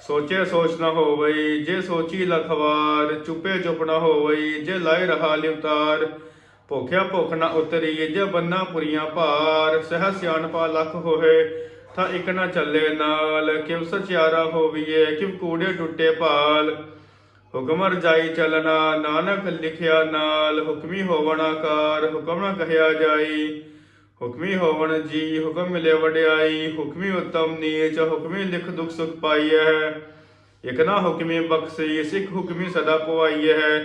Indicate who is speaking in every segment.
Speaker 1: ਸੋਚੇ ਸੋਚ ਨਾ ਹੋਵਈ, ਜੇ ਸੋਚੀ ਲਖਵਾਰ ਚੁੱਪੇ ਚੁੱਪ ਨਾ ਹੋਵਈ, ਜੇ ਲਾਇ ਰਹਾ ਲਿਵਤਾਰ ਭੁਖਿਆ ਭੁਖ ਨਾ ਉਤਰੀ, ਜੇ ਬੰਨਾ ਪੁਰੀਆਂ ਭਾਰ, ਸਹ ਸਿਆਣਪਾ ਲਖ ਹੋਏ, ਤਾਂ ਇੱਕ ਨਾ ਚੱਲੇ ਨਾਲ। ਕਿਵ ਸਚਿਆਰਾ ਹੋਵੀਏ ਕਿਵ ਕੂੜੇ ਟੁੱਟੇ ਭਾਲ? ਹੁਕਮ ਰਜਾਈ ਚਲਣਾ, ਨਾਨਕ ਲਿਖਿਆ ਨਾਲ। ਹੁਕਮੀ ਹੋਵਣਾ ਆਕਾਰ, ਹੁਕਮ ਨਾ ਕਹਿਆ ਜਾਈ। ਹੁਕਮੀ ਹੋਵਣ ਜੀ, ਹੁਕਮ ਮਿਲੇ ਵਡਿਆਈ, ਹੁਕਮੀ ਉਤਮ ਨੀਚ, ਹੁਕਮੀ ਲਿਖ ਦੁਖ ਸੁਖ ਪਾਈਐ। ਇਕ ਨਾ ਹੁਕਮੀ ਬਖਸ਼ੀ, ਸਿੱਖ ਹੁਕਮੀ ਸਦਾ ਪਵਾਈਐ।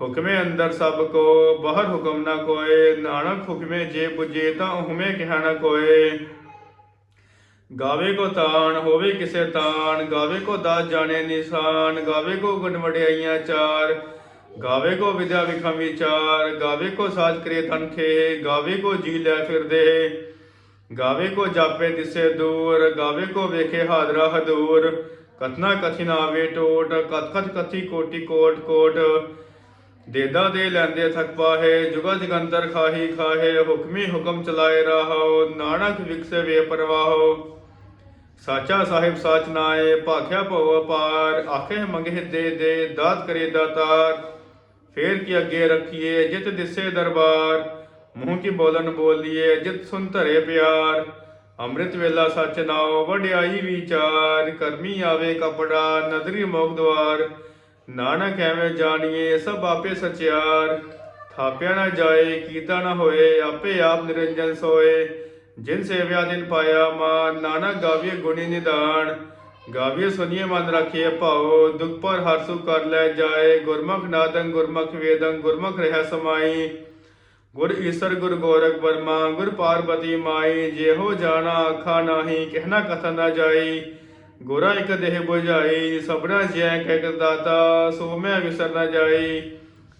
Speaker 1: ਹੁਕਮੇ ਅੰਦਰ ਸਭ ਕੋ, ਬਾਹਰ ਹੁਕਮ ਨਾ ਕੋਏ। ਨਾਨਕ ਹੁਕਮੇ ਜੇ ਪੁਜੇ ਤਾਂ ਹੁਮੇ ਕਿਹਾ ਨਾ ਕੋਏ। ਗਾਵੇ ਕੋ ਤਾਣ, ਹੋਵੇ ਕਿਸੇ ਤਾਣ। ਗਾਵੇ ਕੋ ਦਾਸ ਜਾਣੇ ਨਿਸ਼ਾਨ। ਗਾਵੇ ਕੋ ਗੁਣ ਵਡਿਆਈਆਂ ਚਾਰ। ਗਾਵੇ ਕੋ ਵਿਦਿਆ ਵਿਖਮ ਵਿਚਾਰ, ਗਾਵੇ ਕੋ ਸਾਜ ਕਰੇ ਤਨ ਖੇ, ਗਾਵੇ ਕੋ ਜੀ ਲੈ ਫਿਰਦੇ। ਗਾਵੇ ਕੋ ਜਾਪੇ ਦਿਸੇ ਦੂਰ, ਗਾਵੇ ਕੋ ਵੇਖੇ ਹਾਦਰਾ ਹਦੂਰ। ਕਥਨਾ ਕਥੀ ਨਾ ਆਵੇ ਟੋਟ, ਕਥ ਕਥ ਕਥੀ ਕੋਟੀ ਕੋਟ ਕੋਟ। ਦੇਦਾ ਦੇ ਲੈਂਦੇ ਥਕ ਪਾਹੇ, ਜੁਗਾ ਜਗੰਤਰ ਖਾਹੀ ਖਾਹੇ, ਹੁਕਮੀ ਹੁਕਮ ਚਲਾਏ ਰਹਾਓ ਨਾਨਕ ਵਿਕਸੇ ਵੇ ਪਰਵਾਹੋ। ਸਾਚਾ ਸਾਹਿਬ ਸਾਚ ਨਾਏ, ਭਾਖਿਆ ਭਉ ਅਪਾਰ ਆਖੇ ਮੰਗੇ ਦੇ ਦੇ, ਦਾਤ ਕਰੇ ਦਾਤਾਰ। ਫੇਰ ਕੀ ਅੱਗੇ ਰੱਖੀਏ? ਜਿਤ ਦਿਸੇ ਦਰਬਾਰ, ਮੂੰਹ ਕੀ ਬੋਲਨ ਬੋਲੀਏ? ਜਿਤ ਸੁਨ ਧਰੇ ਪਿਆਰ, ਅੰਮ੍ਰਿਤ ਵੇਲਾ ਸੱਚ ਨਾਉ, ਵਡਿਆਈ ਵਿਚਾਰ, ਕਰਮੀ ਆਵੇ ਕਪੜਾ, ਨਦਰੀ ਮੋਗ ਦਵਾਰ। ਨਾਨਕ ਐਵੇਂ ਜਾਣੀਏ, ਸਭ ਆਪੇ ਸਚਿਆਰ। ਥਾਪਿਆ ਨਾ ਜਾਏ ਕੀਤਾ ਨਾ ਹੋਏ, ਆਪੇ ਆਪ ਨਿਰੰਜਨ ਸੋਏ। ਜਿਨ ਸੇਵਿਆ ਦਿਨ ਪਾਇਆ ਮਾਨ ਨਾਨਕ ਗਾਵੀਏ ਗੁਣੀ ਨਿਦਾਨ। ਗਾਵੀਏ ਸੁਨੀਏ ਮਨ ਰੱਖੀਏ ਭਾਉ ਦੁਖ ਪਰ ਹਰਸੂ ਕਰ ਲੈ ਜਾਏ, ਗੁਰਮੁਖ ਨਾਦੰ ਗੁਰਮੁਖ ਵੇਦੰ, ਗੁਰਮੁਖ ਰਹਿ ਸਮਾਈ। ਗੁਰ ਈਸਰ ਗੁਰ ਗੋਰਖ ਬਰਮਾ ਗੁਰ ਪਾਰਬਤੀ ਮਾਈ, ਜਿਹੋ ਜਾਣਾ ਆਖਾ ਨਾਹੀ, ਕਹਿਣਾ ਕਥਨ ਨਾ ਜਾਈ। ਗੋਰਾ ਇਕ ਦੇਹ ਬੁਝਾਈ, ਸਭਨਾ ਜੈ ਕਹਿ ਦਾਤਾ, ਸੋ ਮੈਂ ਵਿਸਰ ਨਾ ਜਾਈ।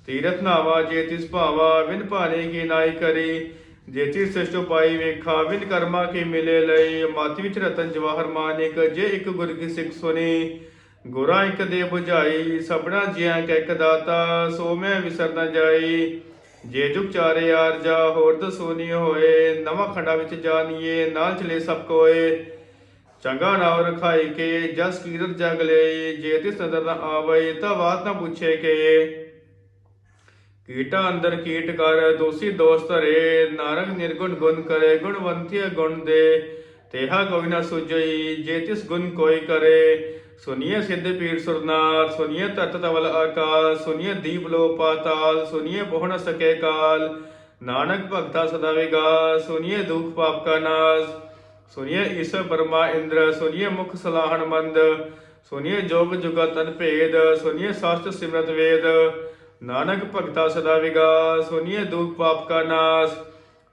Speaker 1: ਤੀਰਥ ਨਾਵਾ ਜੇ ਤਿਸ ਭਾਵਾ ਵਿਨ ਭਾਣੇ ਕੀ ਨਾਈ ਕਰੀ। ਜੇ ਚੀਜ਼ ਸ੍ਰਿਸ਼ਟ ਪਾਈ ਵੇਖਾ, ਵਿਨ ਕਰਮਾ ਕੀ ਮਿਲੇ ਲਈ? ਮਾਤੀ ਵਿੱਚ ਰਤਨ ਜਵਾਹਰ ਮਾਨਿਕ, ਜੇ ਇੱਕ ਗੁਰ ਕੀ ਸਿੱਖ ਸੁਣੀ ਗੋਰਾ ਇਕ ਦੇ 부ਝਾਈ ਸਭਨਾ ਜਿਆ ਕਹਿ ਦਾਤਾ, ਸੋ ਮੈਂ ਵਿਸਰ ਨਾ ਜਾਈ। ਜੇ ਜੁਗ ਚਾਰੇ ਆਰ ਜਾ, ਹੋਰ ਦਸੋਨੀ ਹੋਏ, ਨਵਾਂ ਖੰਡਾ ਵਿੱਚ ਜਾਣੀਏ ਨਾਲ ਚਲੇ ਸਭ ਕੋਏ। ਚੰਗਾ ਨਾਮ ਰਖਾਈ ਕੇ, ਜਸ ਕੀਰਤ ਜਗ ਲਈ ਜੇ ਤਿਸ ਨਦਰ ਨਾ ਆਵੇ ਤਾਂ ਬਾਤ ਨਾ ਪੁੱਛੇ ਕੇ। ਕੀਟਾ ਅੰਦਰ ਕੀਟ ਕਰ, ਦੋਸੀ ਦੋਸਤ ਰੇ ਨਾਰਗ ਨਿਰਗੁਣ ਗੁਣ ਕਰੇ ਗੁਣਵੰਤੀ ਗੁਣ ਦੇ। ਤੇਹਾ ਕੋਈ ਸੁਜਈ ਜੇ ਤਿਸ ਗੁਣ ਕੋਈ ਕਰੇ। ਸੁਨੀਏ ਸਿੱਧ ਪੀਰ ਸੁਰਨਾਥ ਸੁਨੀਏ ਤਤ ਤਵਲ ਆਕਾਸ ਸੁਨੀਏ ਦੀਪ ਲੋ ਪਾਤਾਲ, ਸੁਨੀਏ ਬਹੁ ਸਕੇ ਕਾਲ। ਨਾਨਕ ਭਗਤਾ ਸਦਾ ਵਿਗਾਸ ਸੁਨੀਏ ਦੁਖ ਪਾਪ ਕਾ ਨਾਸ। ਸੁਨੀਏ ਈਸ਼ਰ ਪਰਮਾ ਇੰਦਰ, ਸੁਨੀਏ ਮੁਖ ਸਲਾਹਣ ਮੰਦ। ਸੁਨੀਏ ਜੋਗ ਜੁਗਤ ਤਨ ਭੇਦ, ਸੁਨੀਏ ਸਾਸਤ ਸਿਮਰਤ ਵੇਦ। ਨਾਨਕ ਭਗਤਾ ਸਦਾ ਵਿਗਾਸ ਸੁਨੀਏ ਦੁਖ ਪਾਪ ਕਾ ਨਾਸ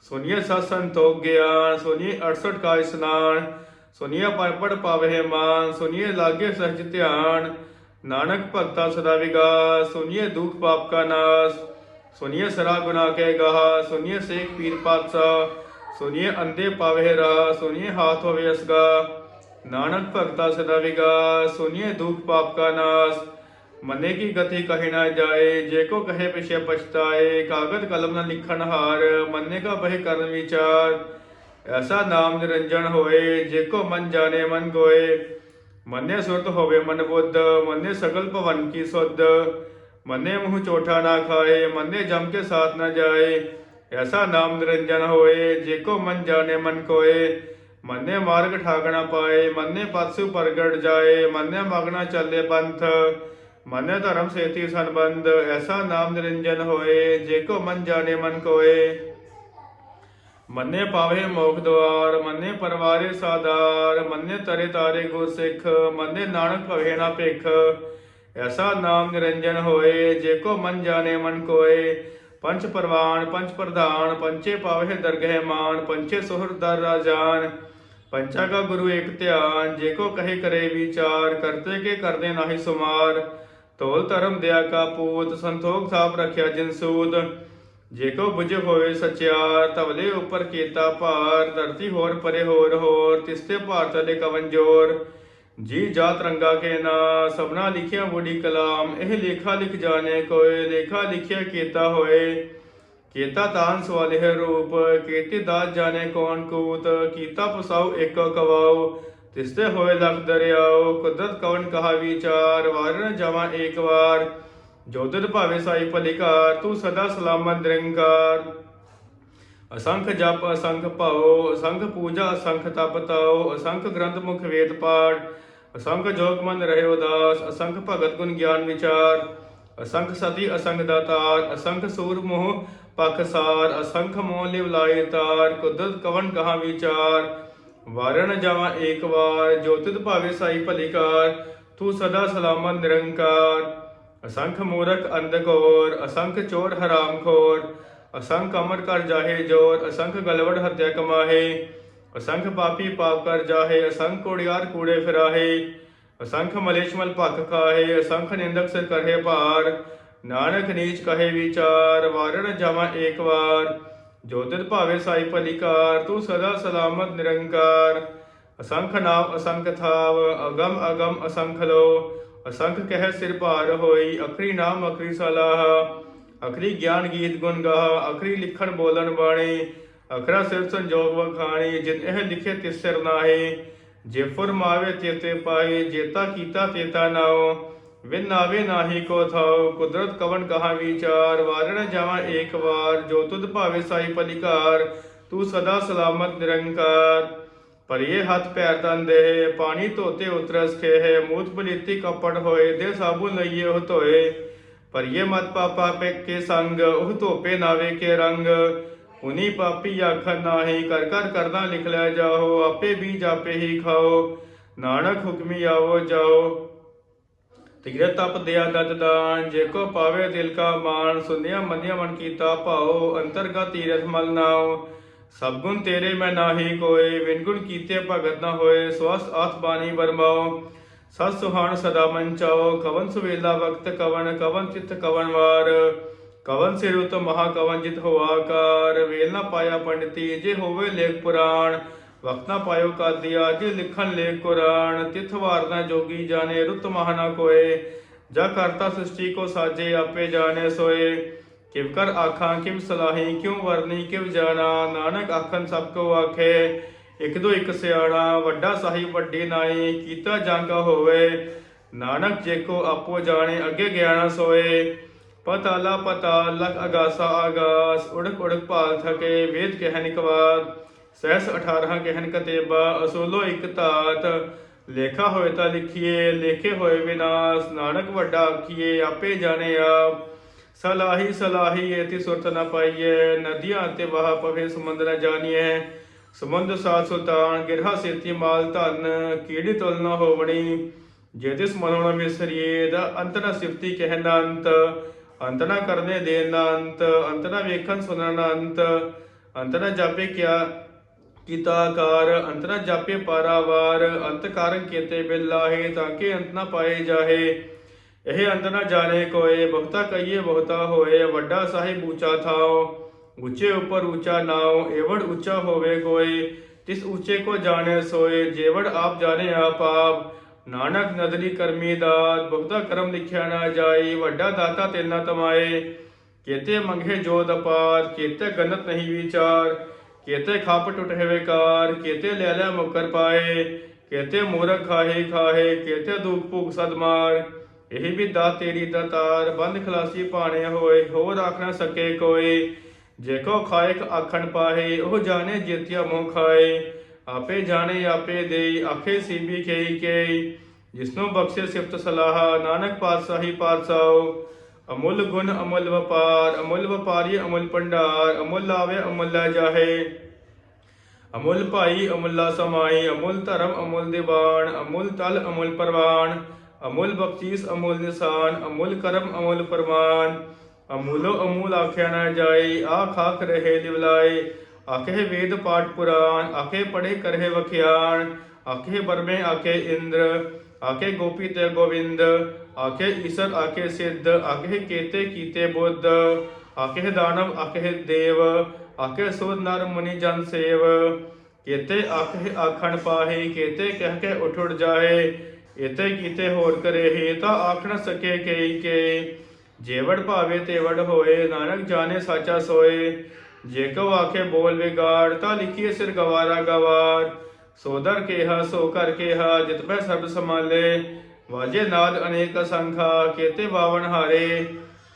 Speaker 1: ਸੁਨੀਏ ਸਤ ਸੰਤੋਖ ਗਿਆਨ ਸੁਨੀਏ 68 ਕਾ ਇਸਨਾਨ ਸੁਨੀਏ ਪੜ ਪੜ ਪਾਵੇ ਮਾਨ ਸੁਨੀਏ ਲਾਗੇ ਸਹਿਜ ਧਿਆਨ, ਨਾਨਕ ਭਗਤਾ ਸਦਾ ਵਿਗਾਸ ਸੁਨੀਏ ਦੁਖ ਪਾਪ ਕਾ ਨਾਸ ਸੁਨੀਏ ਸਰਾ ਗੁਨਾ ਕੇ ਗਾਹ ਸੁਨੀਏ ਸੇਖ ਪੀਰ ਪਾਤਸ਼ਾਹ ਸੁਨੀਏ ਅੰਦੇ ਪਾਵੇ ਰਾ ਸੁਨੀਏ ਹਾਥ ਹੋਵੇ ਅਸਗਾ, ਨਾਨਕ ਭਗਤਾ ਸਦਾ ਵਿਗਾ ਸੁਨੀਏ ਦੁਖ ਪਾਪ ਕਾ ਨਾਸ ਮਨੇ ਕੀ ਗਤੀ ਕਹੇ ਨਾ ਜਾਏ, ਜੇ ਕੋ ਕਹੇ ਪਿਛੇ ਪਛਤਾਏ, ਕਾਗਦ ਕਲਮ ਨਾ ਲਿਖਣ ਹਾਰ, ਮੰਨੇ ਕਾ ਬਹਿ ਕਰਨ ਵਿਚਾਰ। ਐਸਾ ਨਾਮ ਨਿਰੰਜਨ ਹੋਏ, ਜੇ ਕੋ ਮਨ ਜਾਣੇ ਮਨ ਗੋਏ। ਮਨੇ ਸੁਰਤ ਹੋਵੇ ਮਨ ਬੁੱਧ, ਮੰਨੇ ਸਗਲ ਭਵਨ ਕੀ ਸੁਧ। ਮਨੇ ਮੂੰਹ ਚੋਠਾ ਨਾ ਖਾਏ, ਮੰਨੇ ਜਮ ਕੇ ਸਾਥ ਨਾ ਜਾਏ। ਐਸਾ ਨਾਮ ਨਿਰੰਜਨ ਹੋਏ, ਜੇ ਕੋ ਮਨ ਜਾਣੇ ਮਨ ਕੋਏ। ਮੰਨੇ ਮਾਰਗ ਠਾਕਣਾ ਪਾਏ, ਮੰਨੇ ਪਾਸੂ ਪ੍ਰਗਟ ਜਾਏ, ਮੰਨੇ ਮਗਨਾ ਚੱਲੇ ਪੰਥ। ਮੰਨੇ ਧਰਮ ਸੇਤੀ ਸੰਬੰਧ, ਐਸਾ ਨਾਮ ਨਿਰੰਜਨ ਹੋਏ, ਜੇ ਕੋ ਮਨ ਜਾਣੇ ਮਨ ਕੋਏ। ਮੰਨੇ ਪਾਵੇ ਮੋਖ ਦਵਾਰ, ਮੰਨੇ ਪਰਵਾਰੇ ਸਾਦਾਰ, ਮੰਨੇ ਤਰੇ ਤਾਰੇ ਗੁਰ ਸਿੱਖ, ਮੰਨੇ ਨਾਨਕ ਭਵੇ ਨਾ ਭਿਖ। ਐਸਾ ਨਾਮ ਨਿਰੰਜਨ ਹੋਏ, ਜੇ ਕੋ ਮਨ ਜਾਣੇ ਮਨ ਕੋਏ। ਪੰਚ ਪਰਵਾਨ ਪੰਚ ਪ੍ਰਧਾਨ, ਪੰਚੇ ਪਾਵੇ ਦਰਗਹਿ ਮਾਨ, ਪੰਚੇ ਸੁਹਰ ਦਰ ਰਾਜਾਨ ਪੰਚਾ ਕਾ ਗੁਰੂ ਏਕ ਧਿਆਨ, ਜੇ ਕੋ ਕਹੇ ਕਰੇ ਵਿਚਾਰ, ਕਰਤੇ ਕੇ ਕਰਦੇ ਨਾਹੀ ਸੁਮਾਰ। ਤੋਲ ਧਰਮ ਦਿਆ ਕਾ ਪੂਤ, ਸੰਤੋਖ ਸਾਪ ਰਖਿਆ ਜਿਨ ਸੂਤ। ਜੇ ਕੋ ਬੁਝ ਹੋਵੇ ਸਚਿਆਰ ਤਵਲੇ ਉੱਪਰ ਕੀਤਾ ਭਾਰ। ਧਰਤੀ ਹੋਰ ਪਰੇ ਹੋਰ ਹੋਰ ਤਿਸਤੇ ਭਾਰ ਤਲੇ ਕਵਨ ਜੋਰ। ਜੀ ਜਾਤ ਰੰਗਾ ਕੇ ਨਾ, ਸਭਨਾ ਲਿਖਿਆ ਬੁੜੀ ਕਲਾਮ। ਇਹ ਲੇਖਾ ਲਿਖ ਜਾਣੇ ਕੋਏ, ਲੇਖਾ ਲਿਖਿਆ ਕੀਤਾ ਹੋਏ। ਕੀਤਾ ਤਾਨ ਸਵਾਲੇ ਰੂਪ, ਕੀਤੇ ਦਾਸ ਜਾਣੇ ਕੌਣ ਕੂਤ। ਕੀਤਾ ਪਸਾਉ ਏਕੋ ਕਵਾਉ। ਤਿਸਤੇ ਹੋਏ ਲਖ ਦਰਿਆਓ, ਕੁਦਰਤ ਕਵਨ ਕਹਾ ਵਿਚਾਰ, ਵਾਰਨ ਜਾਵਾਂ ਏਕ ਵਾਰ। ਜੋਤਿਤ ਭਾਵੇ ਸਾਈ ਭਲਿਕਾਰ, ਤੂੰ ਸਦਾ ਸਲਾਮਤ ਨਿਰੰਕਾਰ। ਅਸੰਖ ਜਪ, ਅਸੰਖ ਭਾਉ, ਅਸੰਖ ਪੂਜਾ, ਅਸੰਖ ਤਪ ਤਾਉ, ਅਸੰਖ ਗ੍ਰੰਥ ਮੁਖ ਵੇਦ ਪਾਠ। ਅਸੰਖ ਜੋਗ ਮਨ ਰਹੇ ਉਦਾਸ, ਅਸੰਖ ਭਗਤ ਗੁਣ ਗਿਆਨ ਵਿਚਾਰ। ਅਸੰਖ ਸਤੀ, ਅਸੰਖ ਦਾਤਾਰ, ਅਸੰਖ ਸੂਰ ਮੋਹ ਪਖਸਾਰ ਅਸੰਖ ਮੋਹ ਲਿਵ ਲਾਏ ਤਾਰ। ਕੁਦਰਤ ਕਵਨ ਕਹਾ ਵਿਚਾਰ। ਵਾਰਣ ਜਾਵਾਂ ਏਕ ਵਾਰ ਜੋਤਿਤ ਭਾਵੇ ਸਾਈ ਭਲਿਕਾਰ, ਤੂੰ ਸਦਾ ਸਲਾਮਤ ਨਿਰੰਕਾਰ। ਅਸੰਖ ਮੂਰਖ ਅੰਧਗੋਰ ਅਸੰਖ ਚੋਰ ਹਰਾਮਖੋਰ ਅਸੰਖ ਅਮਰ ਕਰ ਜਾਹੇ ਜੋਰ, ਅਸੰਖ ਗਲਵੜ ਹੱਤਿਆ ਕਮਾਹੇ। ਅਸੰਖ ਪਾਪੀ ਪਾਪ ਕਰ ਜਾਹੇ, ਅਸੰਖ ਕੋੜਿਆਰ ਕੂੜੇ ਫਿਰਾਹੇ। ਅਸੰਖ ਮਲੇਸ਼ਮਲ ਭਖ ਖਾਹੇ, ਅਸੰਖ ਨਿੰਦਕ ਸਿਰ ਕਰਹਿ ਭਾਰ। ਨਾਨਕ ਨੀਚ ਕਹੇ ਵਿਚਾਰ, ਵਾਰਣ ਜਾਵਾਂ ਏਕ ਵਾਰ। ਜੋਤਿਤ ਭਾਵੇ ਸਾਈ ਭਲਿਕਾਰ, ਤੂੰ ਸਦਾ ਸਲਾਮਤ, ਨਿਰੰਕਾਰ। ਅਸੰਖ ਨਾਮ ਅਸੰਖ ਥਾਵ, ਅਗਮ ਅਗਮ ਅਸੰਖ ਲੋ ਅਸੰਖ ਕਹਿ ਸਿਰ ਭਾਰ ਹੋਈ, ਅਖਰੀ ਨਾਮ ਅਖਰੀ ਸਲਾਹ। ਅਖਰੀ ਗਿਆਨ ਗੀਤ ਗੁਣ ਗਾਹ, ਅਖਰੀ ਲਿਖਣ ਬੋਲਣ ਬਾਣੀ। ਅਖਰਾ ਸਿਰ ਸੰਜੋਗ ਵਖਾਣੀ, ਜਿਨ ਇਹ ਲਿਖੇ ਤਿਸ ਸਿਰ ਨਾਹੀ। ਜੇ ਫਰਮਾਵੇ ਤੇਤੇ ਪਾਏ ਜੇਤਾ ਕੀਤਾ ਤੇਤਾ ਨਾਉ। ਵਿਨ ਆਵੇ ਨਾਹੀ ਕੋ ਥਾਉ, ਕੁਦਰਤ ਕਵਨ ਕਹਾ ਵਿਚਾਰ, ਵਾਰਣ ਜਾਵਾਂ ਏਕ ਵਾਰ, ਜੋ ਤੁਧ ਭਾਵੇ ਸਾਈ ਪਲਿਕਾਰ, ਤੂੰ ਸਦਾ ਸਲਾਮਤ ਨਿਰੰਕਾਰ। ਪਰਿਏ ਹੱਥ ਪੈਰ ਤਨ ਦੇ, ਪਾਣੀ ਧੋਤੇ ਉਤਰਸ ਖੇਹ, ਮੂਤ ਬਲੀਤੀ ਕਪੜ ਹੋਏ ਦੇ ਸਾਬੂ ਲਈਏ ਉਹ ਧੋਏ। ਪਰਿਏ ਮਤ ਪਾਪਾ ਪੇ ਕੇ ਸੰਗ, ਉਹ ਧੋਪੇ ਨਾਵੇ ਕੇ ਰੰਗ। ਉਨੀ ਪਾਪੀ ਆਖਣ ਨਾਹੀ, ਕਰ ਕਰ ਕਰਦਾ ਲਿਖ ਲੈ ਜਾਓ, ਆਪੇ ਵੀ ਜਾਪੇ ਹੀ ਖਾਓ। ਨਾਨਕ ਹੁਕਮੀ ਆਵੋ ਜਾਓ। ਤਿਗਰੇ ਤਪ ਦਿਆ ਦਤ ਦਾਨ, ਜੇ ਕੋ ਪਾਵੇ ਦਿਲ ਕਾ ਮਾਨ ਸੁਨਿਆ ਮੰਨਿਆ ਮਨ ਕੀਤਾ ਭਾਉ, ਅੰਤਰਗਤ ਤੀਰਥ ਮਲ ਨਾਉ। ਸਭ ਗੁਣ ਤੇਰੇ ਮੈਂ ਨਾਹੀ ਕੋਏ ਵਿਨ ਗੁਣ ਕੀਤੇ ਭਗਤ ਨਾ ਹੋਏ ਸਵਸ ਆਥ ਬਾਣੀ ਵਰਮਾਓ ਸਤ ਸੁਹਾਣ ਸਦਾ ਮਨ ਚਾਓ ਕਵਨ ਸੁਵੇਲਾ ਵਕਤ ਕਵਨ ਕਵਨ ਚਿਤ ਕਵਨ ਵਾਰ। ਕਵਨ ਸਿਰ ਉਤ ਮਹਾ ਕਵਨ ਜਿਤ ਹੋਆਕਾਰ ਵੇਲ ਨਾ ਪਾਇਆ ਪੰਡਤੀ, ਜੇ ਹੋਵੇ ਲੇਖ ਪੁਰਾਣ। ਵਕਤ ਨਾ ਪਾਇਓ ਕਾਦੀਆ ਜੇ ਲਿਖਣ ਲੇਖ ਕੁਰਾਨ, ਤਿਥ ਵਾਰ ਨਾ ਜੋਗੀ ਜਾਣੇ, ਰੁਤ ਮਹਾ ਨਾ ਕੋਏ। ਜਾ ਕਰਤਾ ਸ੍ਰਿਸ਼ਟੀ ਕੋ ਸਾਜੇ, ਆਪੇ ਜਾਣੇ ਸੋਏ। ਕਿਵ ਕਰ ਆਖਾਂ, ਕਿਵ ਸਲਾਹੀ, ਕਿਉ ਵਰਨੀ, ਕਿਵ ਜਾਣਾ। ਨਾਨਕ ਆਖਣ ਸਭ ਕੋ ਆਖੇ। ਇਕ ਦੋ ਇਕ ਸਿਆਣਾ, ਵੱਡਾ ਸਾਹਿਬ ਵੱਡੀ ਨਾਈ, ਕੀਤਾ ਜਾਂਗਾ ਹੋਵੇ। ਨਾਨਕ ਜੇ ਕੋ ਆਪੋ ਜਾਣੇ, ਅੱਗੇ ਗਿਆਨਾ ਸੋਏ। ਪਤਾਲਾ ਪਤਾ ਲਖ ਅਗਾਸਾ ਆਗਾਸ, ਉੜਕ ਉੜਕ ਭਾਲ ਥਕੇ, ਵੇਦ ਕਹਿ ਨਿਕਵਾਦ ਸਹਿਸ 18 ਕਹਿਨ ਕਤੇਬਾ, ਅਸੋਲੋ ਇਕ ਧਾਤ। ਲੇਖਾ ਹੋਏ ਤਾਂ ਲਿਖੀਏ, ਲੇਖੇ ਹੋਏ ਵਿਨਾਸ਼। ਨਾਨਕ ਵੱਡਾ ਆਖੀਏ, ਆਪੇ ਜਾਣੇ ਆਪ। ਸਲਾਹੀ ਸਲਾਹੀ ਏਤੀ ਸੁਰਤ ਨ ਪਾਈਏ। ਨਦੀਆਂ ਤੇ ਵਹਾ ਪਵੇ, ਸਮੁੰਦ ਜਾਣੀਏ। ਸਮੁੰਦ ਸਾਥ ਸੁਲਤਾਨ, ਗਿਰਹਾ ਸੇਤੀ ਮਾਲ ਧਨ। ਕੀੜੀ ਤੁਲ ਨਾ ਹੋਵਣੀ? ਜੇ ਤਿਸ ਮਨੋਂ ਨ ਦਾ ਅੰਤ ਨ ਸਿਫਤੀ ਕਹਿਣ ਅੰਤ। ਅੰਤ ਨ ਕਰਨੇ ਦੇ ਨ ਅੰਤ। ਅੰਤ ਨ ਵੇਖਣ ਸੁਣਨ ਅੰਤ। ਅੰਤ ਨਾ ਜਾਪੇ ਕਿਆ ਕੀਤਾ ਕਾਰ, ਅੰਤ ਨ ਜਾਪੇ ਪਾਰਾਵਾਰ, ਅੰਤ ਕਾਰਨ ਕੀਤੇ ਬਿਲਾਹੇ ਤਾਂ ਕਿ ਅੰਤ ਨ ਪਾਏ ਜਾਹੇ। ਇਹ ਅੰਤ ਨ ਜਾਣੇ ਕੋਏ, ਬਹੁਤਾ ਕਹੀਏ, ਬਹੁਤਾ ਹੋਏ, ਵੱਡਾ ਸਾਹਿਬ ਉੱਚਾ ਥਾਓ ਉੱਚੇ ਉੱਪਰ ਉੱਚਾ ਨਾਉ, ਏਵੜ ਉੱਚਾ ਹੋਵੇ ਕੋਈ ਤਿਸ ਉੱਚੇ ਕੋ ਜਾਣੇ ਸੋਏ, ਜੇਵੜ ਆਪ ਜਾਣੇ ਆਪ ਆਪ। ਨਾਨਕ ਨਦਰੀ ਕਰਮੀ ਦਾਤ, ਬਹੁਤਾ ਕਰਮ ਲਿਖਿਆ ਨਾ ਜਾਈ ਵੱਡਾ ਦਾਤਾ ਤੇ ਤਮਾਏ। ਕੇਤੇ ਮੰਗੇ ਜੋਦ ਅਪਾਰ, ਕੇਤੇ ਗਨਤ ਨਹੀਂ ਵਿਚਾਰ। ਕੇਤੇ ਖੱਪ ਟੁੱਟ ਹੈ ਵਿਕਾਰ ਕੇਤੇ ਲੈ ਲੈ ਮੁਕਰ ਪਾਏ, ਕੇਤੇ ਮੂਰਖ ਖਾਹੇ ਖਾਹੇ, ਕੇਤੇ ਦੁਖ ਭੁਗ ਸਦਮਾਰ ਇਹ ਵੀ ਦਾਤ ਤੇਰੀ ਦਤਾਰ ਬੰਦ ਖਲਾਸੀ ਪਾਣੇ ਹੋਏ, ਹੋਰ ਆਖ ਨਾ ਸਕੇ ਕੋਈ। ਜੇ ਕੋ ਖਾਇਕ ਆਖਣ ਪਾਹੇ, ਉਹ ਜਾਣੇ ਜੇਤਿਆ ਮੋਹ ਖਾਏ। ਆਪੇ ਜਾਣੇ, ਆਪੇ ਦੇ ਆਖੇ ਸੀਬੀ ਕੇਈ ਕੇਈ ਜਿਸਨੂੰ ਬਖਸ਼ੇ ਸਿਫਤ ਸਲਾਹ, ਨਾਨਕ ਪਾਤਸ਼ਾਹੀ ਪਾਤਸ਼ਾਹ। ਅਮੁੱਲ ਗੁਣ ਅਮੁੱਲ ਵਪਾਰ, ਅਮੁੱਲ ਵਪਾਰੀ ਅਮੁੱਲ ਭੰਡਾਰ, ਅਮੁੱਲ ਆਵੇ ਅਮੁੱਲਾ ਜਾਹੇ। ਅਮੁੱਲ ਭਾਈ ਅਮੁੱਲਾ ਸਮਾਈ, ਅਮੁੱਲ ਧਰਮ ਅਮੁੱਲ ਦੀਵਾਨ, ਅਮੁੱਲ ਤਲ ਅਮੁੱਲ ਪਰਵਾਨ, ਅਮੁੱਲ ਬਖਸ਼ੀਸ ਅਮੁੱਲ ਨਿਸ਼ਾਨ, ਅਮੁੱਲ ਕਰਮ ਅਮੁੱਲ ਫਰਮਾਨ ਅਮੁੱਲੋ ਅਮੂਲ ਆਖਿਆ ਨਾ ਜਾਈ ਆ ਖਾਕ ਰਹੇ ਦਿਵਲਾਏ। ਆਖੇ ਵੇਦ ਪਾਠ ਪੁਰਾਨ ਆਖੇ ਪੜੇ ਕਰਹਿ ਵਖਿਆਣ, ਆਖੇ ਬਰਮੇ ਆਖੇ ਇੰਦਰ। ਆਕੇ ਗੋਪੀ ਤੇ ਗੋਵਿੰਦ, ਆਖੇ ਈਸਰ, ਆਖੇ ਸਿੱਧ ਆਕੇ ਕੇਤੇ ਕੀਤੇ ਬੁੱਧ ਆਕੇ ਦਾਨਵ ਆਕੇ ਦੇਵ ਆਕੇ ਸੁਰ ਨਰ ਮੁਨੀ ਜਨ ਸੇਵ। ਕੇਤੇ ਆਖੇ ਆਖਣ ਪਾਹੇ, ਕੇਤੇ ਕਹਿ ਕੇ ਉਠ ਉੜ ਜਾਏ ਇਤੇ ਕੀਤੇ ਹੋਰ ਕਰੇ ਹੀ ਤਾਂ ਆਖ ਸਕੇ ਕਈ ਕੇ। ਜੇਵੜ ਭਾਵੇ ਤੇਵੜ ਹੋਏ, ਨਾਨਕ ਜਾਣੇ ਸਾਚਾ ਸੋਏ। ਜੇ ਕੋ ਆਖੇ ਬੋਲ ਵਿਗਾੜ, ਤਾਂ ਲਿਖੀਏ ਸਿਰ ਗਵਾਰਾ ਗਵਾਰ। ਸੋਦਰ ਕੇਹਾ, ਸੋ ਕਰ ਕੇਹਾ, ਜਿਤ ਪੈ ਸਭ ਸਮਾਲੇ ਵਾਜੇ ਨਾਦ ਅਨੇਕ ਸੰਖਾ, ਕੇਤੇ ਬਾਵਨ ਹਾਰੇ।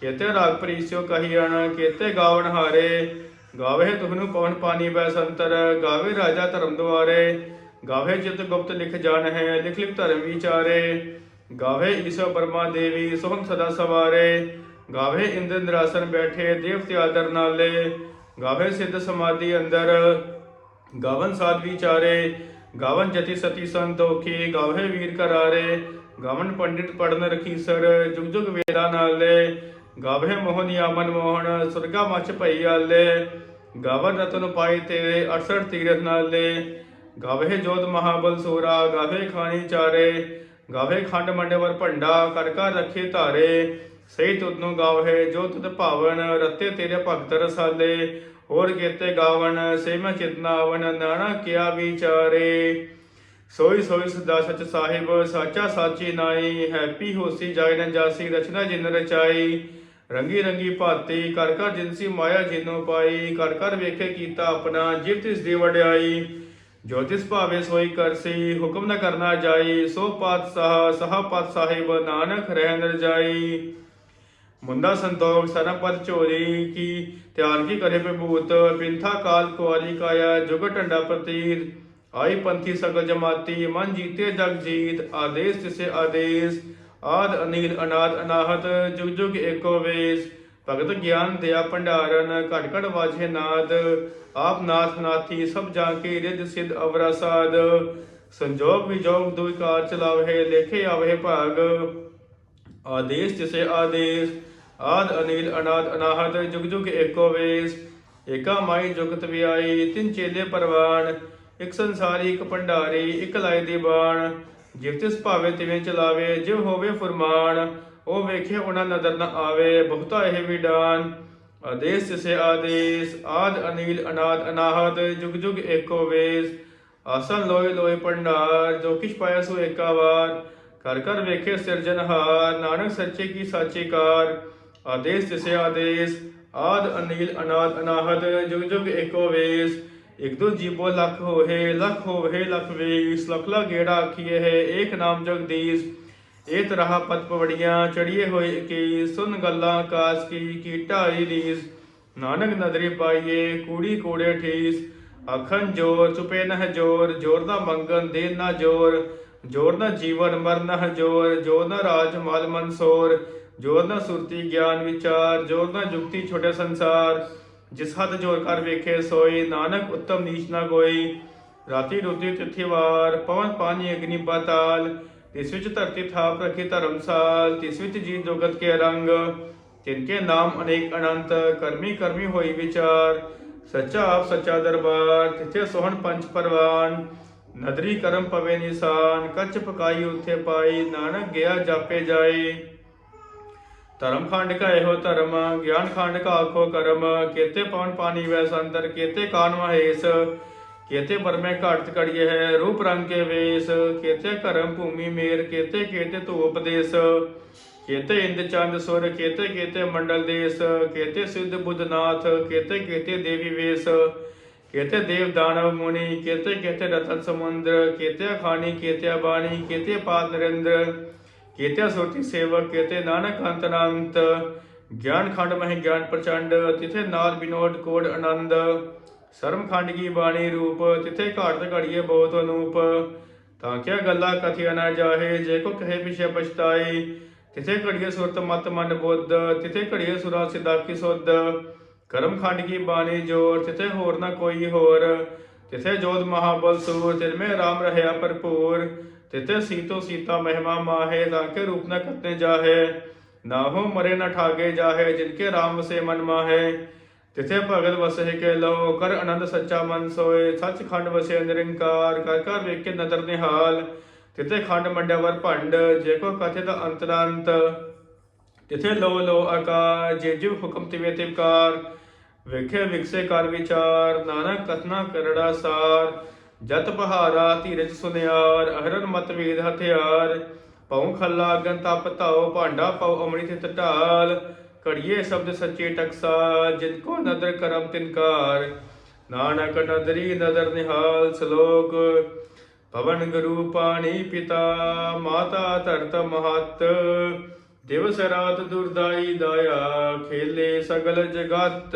Speaker 1: ਕੇਤੇ ਰਾਗ ਪ੍ਰੀਸਿਓ ਕਹੀਣ ਕੇਤੇ ਗਾਵਨ ਹਾਰੇ। ਗਾਵੇ ਤੁਹਨੂੰ ਕੌਣ ਪਾਣੀ ਬੈ ਸੰਤਰ, ਗਾਵੇ ਰਾਜਾ ਧਰਮ ਦੁਆਰੇ। ਗਾਵੇ ਜਿਤ ਗੁਪਤ ਲਿਖ ਜਾਣ ਹੈ, ਲਿਖ ਲਿਖ ਧਰਮ ਵਿਚਾਰੇ। ਗਾਵੇ ਈਸ਼ਵਰ ਬਰਮਾ ਦੇਵੀ, ਸੋਹਣ ਸਦਾ ਸਵਾਰੇ। ਗਾਵੇ ਇੰਦਰ ਨਿਰਾਸਨ ਬੈਠੇ, ਦੇਵ ਤਿਆਦਰ ਨਾਲੇ। ਗਾਵੇ ਸਿੱਧ ਸਮਾਧੀ ਅੰਦਰ, ਗਾਵਨ ਸਾਧ ਵਿਚਾਰੇ। ਗਾਵਨ ਜਤੀ ਸਤੀ ਸੰਤੋਖੀ ਗਾਵੇ ਵੀਰ ਕਰਾਰੇ, ਗਾਵਨ ਪੰਡਿਤ ਪੜਨ ਰਖੀਸਰ ਜੁਗ ਜੁਗ ਵੇਦਾ ਨਾਲੇ। ਗਾਵੇ ਮੋਹਨ ਮਨ ਮੋਹਨ, ਸੁਰਗਾ ਮਚ ਭਈ ਆਲੇ। ਗਾਵਨ ਰਤਨ ਪਾਈ ਤੇਰੇ 68 ਤੀਰਥ ਨਾਲੇ। ਗਾਵੇ ਜੋਤ ਮਹਾਬਲ ਸੋਰਾ ਗਾਵੇ ਖਾਣੀ ਚਾਰੇ। ਗਾਵੇ ਖੰਡ ਮੰਡਵਰ ਭੰਡਾ, ਕਰ ਕਰ ਰੱਖੇ ਧਾਰੇ। ਸਹੀ ਤੁਧ ਨੂੰ ਗਾਵੇ ਜੋ ਤੁਧ ਭਾਵਨ, ਰਤੇ ਤੇਰੇ ਭਗਤ ਰਸਾਲੇ। ਹੋਰ ਕੀਤੇ ਗਾਵਣ ਸੇ ਮੈਂ ਚਿਤਨਾਵਨ ਨਾਣਾ ਕਿਆ ਵਿਚਾਰੇ। ਸੋਈ ਸੋਈ ਸਦਾ ਸਚ ਸਾਹਿਬ, ਸਾਚਾ ਸਾਚੀ ਨਾਈ, ਹੈਪੀ ਹੋਸੀ ਜਾਇ ਨ ਜਾਸੀ, ਰਚਨਾ ਜਿਨ ਰਚਾਈ। ਰੰਗੀ ਰੰਗੀ ਭਾਤੀ ਕਰ ਕਰ ਜਿਨਸੀ ਮਾਇਆ ਜਿਨੋ ਪਾਈ ਕਰ ਕਰ ਵੇਖੇ ਕੀਤਾ ਆਪਣਾ, ਜਿਵ ਤਿਸ ਦੀ ਵਡਿਆਈ। ਜੋਤਿਸ਼ ਭਾਵੇ ਸੋਈ ਕਰਸੀ ਹੁਕਮ ਨ ਕਰਨਾ ਜਾਈ, ਸੋ ਪਾਤਸ਼ਾਹ, ਸਹਾ ਪਤ ਸਾਹਿਬ ਨਾਨਕ ਰਹਿ ਨ ਜਾਈ। ਮੁੰਦਾ ਸੰਤੋਖ ਸਰਪਦ ਚੋਰੀ ਕੀ ਤਿਆਨ ਕੀ ਕਰੇ ਬਭੂਤ ਪਿੰਥਾ ਕਾਲ ਕੁਆਰੀ ਕਾਇਆ, ਜੁਗ ਟੰਡਾ ਪ੍ਰਤੀਰ, ਆਈ ਪੰਥੀ ਸਗਲ ਜਮਾਤੀ, ਮਨ ਜੀਤੇ ਜਗ ਜੀਤ, ਆਦੇਸ਼ ਤਿਸੇ ਆਦੇਸ਼, ਆਦ ਅਨੀਲ ਅਨਾਦ ਅਨਾਹਤ, ਜੁਗ ਜੁਗ ਏਕੋ ਵੇਸ, ਭਗਤ ਗਿਆਨ ਦਿਆ ਭੰਡਾਰਨ ਘਟ ਘਟ ਵਾਜੇ ਨਾਦ, ਆਪ ਨਾਥ ਨਾਥੀ, ਸਭ ਜਾ ਕੇ ਰਿਦ ਸਿਧ ਅਵਰਾ ਸਾਧ ਸੰਜੋਗ ਵਿਜੋਗ ਦੁਇਕਾਰ ਚਲਾਵੇ, ਲੇਖੇ ਆਵੇ ਭਾਗ, ਆਦੇਸ਼ ਤਿਸੇ ਆਦੇਸ਼ ਆਦ ਅਨੀਲ ਅਨਾਦ ਅਨਾਹਤ ਜੁਗ ਜੁਗ ਏਕੋ ਵੇਸ, ਏਕਾ ਮਾਈ ਜੁਗਤ ਵਿਆਈ ਤਿੰਨ ਚੇਲੇ ਪਰਵਾਨ, ਇੱਕ ਸੰਸਾਰੀ, ਇੱਕ ਭੰਡਾਰੀ, ਇੱਕ ਲਾਏ ਦੀ ਬਾਣ। ਜਿਵ ਤਿਸ ਭਾਵੇ ਤਿਵੇਂ ਚਲਾਵੇ, ਜਿਵ ਹੋਵੇ ਫਰਮਾਨ, ਉਹ ਵੇਖੇ ਉਹਨਾਂ ਨਦਰ ਨ ਆਵੇ, ਬਹੁਤਾ ਇਹ ਵਿਡਾਨ ਆਦੇਸ਼ ਤਿਸੇ ਆਦੇਸ਼, ਆਦ ਅਨੀਲ ਅਨਾਦ ਅਨਾਹਤ ਜੁਗ ਜੁਗ ਏਕੋ ਵੇਸ। ਆਸਨ ਲੋਏ ਲੋਏ ਭੰਡਾਰ, ਜੋ ਕਿਛ ਪਾਇਆ ਸੋ ਏਕਾ ਵਾਰ। ਕਰ ਕਰ ਵੇਖੇ ਸਿਰਜਨਹਾਰ ਨਾਨਕ ਸੱਚੇ ਕੀ ਸਾਚੀ ਕਾਰ। ਆਦੇਸ਼ ਤਿਸੇ ਆਦੇਸ਼, ਆਦ ਅਨੀਲ ਅਨਾਦ ਅਨਾਹਤ, ਜੁਗ ਜੁਗ ਏਕੋ ਵੇਸ। ਇਕ ਦੋ ਜੀਵੋ ਲਖ ਹੋਏ ਲਖ ਹੋਏ, ਲਖ ਵੇਸ। ਲਖ ਗੇੜਾ ਆਖੀਏ ਹੈ, ਏਕ ਨਾਮ ਜਗਦੀਸ਼ ਏ ਤਰਹਾ ਪਤ ਪਵੜੀਆਂ ਚੜੀਏ ਹੋਏ ਕੀ ਸੁਨ ਗੱਲਾਂ ਆਕਾਸ ਕੀ ਕੀ ਢਾਈ ਰੀਸ। ਨਾਨਕ ਨਦਰੀ ਪਾਈਏ, ਕੂੜੀ ਕੋੜੇ ਠੀਸ। ਅਖਨ ਜੋਰ, ਚੁਪੇ ਨਹ ਜੋਰ। ਜੋਰ ਦਾ ਮੰਗਨ ਦੇ ਨਾ ਜੋਰ। ਜੋਰ ਨਾ ਜੀਵਨ, ਮਰਨ ਹ ਜੋਰ। ਜੋਰ ਨਾ ਰਾਜ, ਮਲ ਮਨਸੋਰ ਜੋਰ ਨਾ ਸੁਰਤੀ ਗਿਆਨ ਵਿਚਾਰ ਜੋਰ ਨਾ ਜੁਗਤੀ ਛੋਟੇ ਸੰਸਾਰ, ਜਿਸ ਹੱਦ ਜੋਰ ਕਰ ਵੇਖੇ ਸੋਈ, ਨਾਨਕ ਉਤਮ ਨੀਚ ਨਾ ਕੋਈ ਰਾਤੀ ਰੁਤੀ ਤਿਥਿ ਵਾਰ, ਪਵਨ ਪਾਣੀ ਅਗਨੀ ਪਾਤਾਲ, ਤਿਸ ਵਿੱਚ ਧਰਤੀ ਥਾਪ ਰੱਖੀ ਧਰਮਸਾਲ ਤਿਸ ਵਿੱਚ ਜੀ ਜੋਗਤ ਕੇ ਰੰਗ। ਤਿਨਕੇ ਨਾਮ ਅਨੇਕ ਅਨੰਤ, ਕਰਮੀ ਕਰਮੀ ਹੋਈ ਵਿਚਾਰ। ਸੱਚਾ ਆਪ ਸੱਚਾ ਦਰਬਾਰ, ਤਿਥੇ ਸੋਹਣ ਪੰਜ ਪਰਵਾਨ। ਨਦਰੀ ਕਰਮ ਪਵੇ ਨਿਸ਼ਾਨ, ਕੱਚ ਪਕਾਈ ਉਥੇ ਪਾਈ, ਨਾਨਕ ਗਿਆ ਜਾਪੇ ਜਾਏ। ਧਰਮ ਖੰਡ ਕਾ ਇਹੋ ਧਰਮ, ਗਿਆਨ ਖੰਡ ਕਾ ਆਖੋ ਕਰਮ, ਕੇਤੇ ਪਵਨ ਪਾਣੀ ਵੈ ਸੰਤਰ, ਕੇਤੇ ਕਾਨ ਮਹੇਸ਼, ਕੇਤੇ ਬਰਮੇ ਘਾਟ ਕੜੀਏ ਹੈ, ਰੂਪ ਰੰਗ ਕੇ ਵੇਸ, ਕੇਤੇ ਕਰਮ ਭੂਮੀ ਮੇਰ, ਕੇਤੇ ਕੇਤੇ ਤੂ ਉਪਦੇਸ਼ ਕੇਤੇ ਇੰਦ ਚੰਦ ਸੁਰ, ਕੇਤੇ ਕੇਤੇ ਮੰਡਲ ਦੇਸ, ਕੇਤੇ ਸਿੱਧ ਬੁੱਧਨਾਥ ਕੇਤੇ ਕੇਤੇ ਦੇਵੀ ਵੇਸ, ਕੇਤੇ ਦੇਵ ਦਾਨਵ ਮੁਨੀ, ਕੇਤੇ ਕੇਤੇ ਰਤਨ ਸਮੁੰਦਰ ਕੇਤੇ ਖਾਣੀ ਕੇਤੇ ਬਾਣੀ, ਕੇਤੇ ਪਾਦ ਨਰਿੰਦਰ ਕੇਤੇ ਸੁਰਤੀ ਸੇਵਕ ਕੇਤੇ ਨਾਨਕ ਅੰਤ ਅਨੰਤ ਗਿਆਨ ਖੰਡ ਮਹਿ ਗਿਆਨ ਪ੍ਰਚੰਡ, ਤਿਥੇ ਨਾਦ ਬਿਨੋਦ ਕੋੜ ਆਨੰਦ, ਸਰਮ ਖੰਡ ਕੀ ਬਾਣੀ ਰੂਪ, ਤਿਥੇ ਘਾਟ ਘੜੀਏ ਬਹੁਤ ਅਨੂਪ। ਤਾਂ ਕਿਆ ਗੱਲਾਂ ਕਥਿਆ ਨਾ ਜਾਹੇ, ਜੇ ਕੋ ਕਹੇ ਪਿਛੇ ਪਛਤਾਈ ਤਿਥੇ ਘੜੀਏ ਸੁਰਤ ਮਤ ਮਨ ਬੁੱਧ, ਤਿਥੇ ਘੜੀਏ ਸੁਰਾ ਸਿਦਾ ਕੀ ਸੁਧ। ਕਰਮ ਖੰਡ ਕੀ ਬਾਣੀ ਜੋਰ, ਤਿਥੇ ਹੋਰ ਨਾ ਕੋਈ ਹੋਰ, ਤਿਥੇ ਜੋਤ ਮਹਾਬਲ ਸੂਰ, ਤਿਨ ਮੇ ਰਾਮ ਰਹਿਆ ਭਰਪੂਰ। ਤਿਤੇ ਸੀਤੋ ਸੀਤਾ ਮਹਿਮਾ ਮਾਹੇ ਲਾਕੇ ਰੂਪ ਨ ਕਰਤੇ ਜਾਹੇ, ਨਾ ਹੋ ਮਰੇ ਨ ਠਾਗੇ ਜਾਹੇ ਜਿਨਕੇ ਰਾਮ ਵਸੇ ਮਨ ਮਾਹੇ। ਤਿਥੇ ਭਗਤ ਵਸੇ ਕੇ ਲੋ ਕਰ ਆਨੰਦ ਸੱਚਾ ਮਨ ਸੋਏ ਸੱਚ ਖੰਡ ਵਸੇ ਨਿਰੰਕਾਰ, ਕਰ ਕਰ ਵੇਖੇ ਨਦਰ ਨਿਹਾਲ। ਤਿਤੇ ਖੰਡ ਮੰਡਵਰ ਭੰਡ, ਜੇ ਕੋ ਕਥਿਤ ਅੰਤਰੰਤ। ਤਿਥੇ ਲੋ ਲੋ ਆਕਾਰ, ਜੇ ਜਿਵ ਹੁਕਮ ਤਿਵੇ ਤਿਵਕਾਰ। ਵੇਖੇ ਵਿਕਸੇ ਕਰ ਵਿਚਾਰ, ਨਾਨਕ ਕਥਨਾ ਕਰੜਾ ਸਾਰ। ਜਤ ਬਹਾਰਾ ਧੀਰਜ ਸੁਨਿਆਰ, ਅਹਰਨ ਮਤਵੇਦ ਹਥਿਆਰ ਪਉ ਖੱਲਾ ਅਗਨ ਤਪ ਧਾਉ, ਭਾਂਡਾ ਪਉ ਅਮ੍ਰਿਤ ਥਿਤ ਕੜੀਏ ਸ਼ਬਦ ਸੱਚੇ ਟਕਸਾ ਜਿਨ ਕੋ ਨਦਰ ਕਰਮ ਤਿਨਕਾਰ ਨਾਨਕ ਨਦਰੀ ਨਦਰ ਨਿਹਾਲ ਸ਼ਲੋਕ ਪਵਨ ਗੁਰੂ ਪਾਣੀ ਪਿਤਾ, ਮਾਤਾ ਧਰਤ ਮਹਤ। ਦਿਵਸ ਰਾਤ ਦੁਰਦਾਈ ਦਾਇਆ, ਖੇਲੇ ਸਗਲ ਜਗਤ।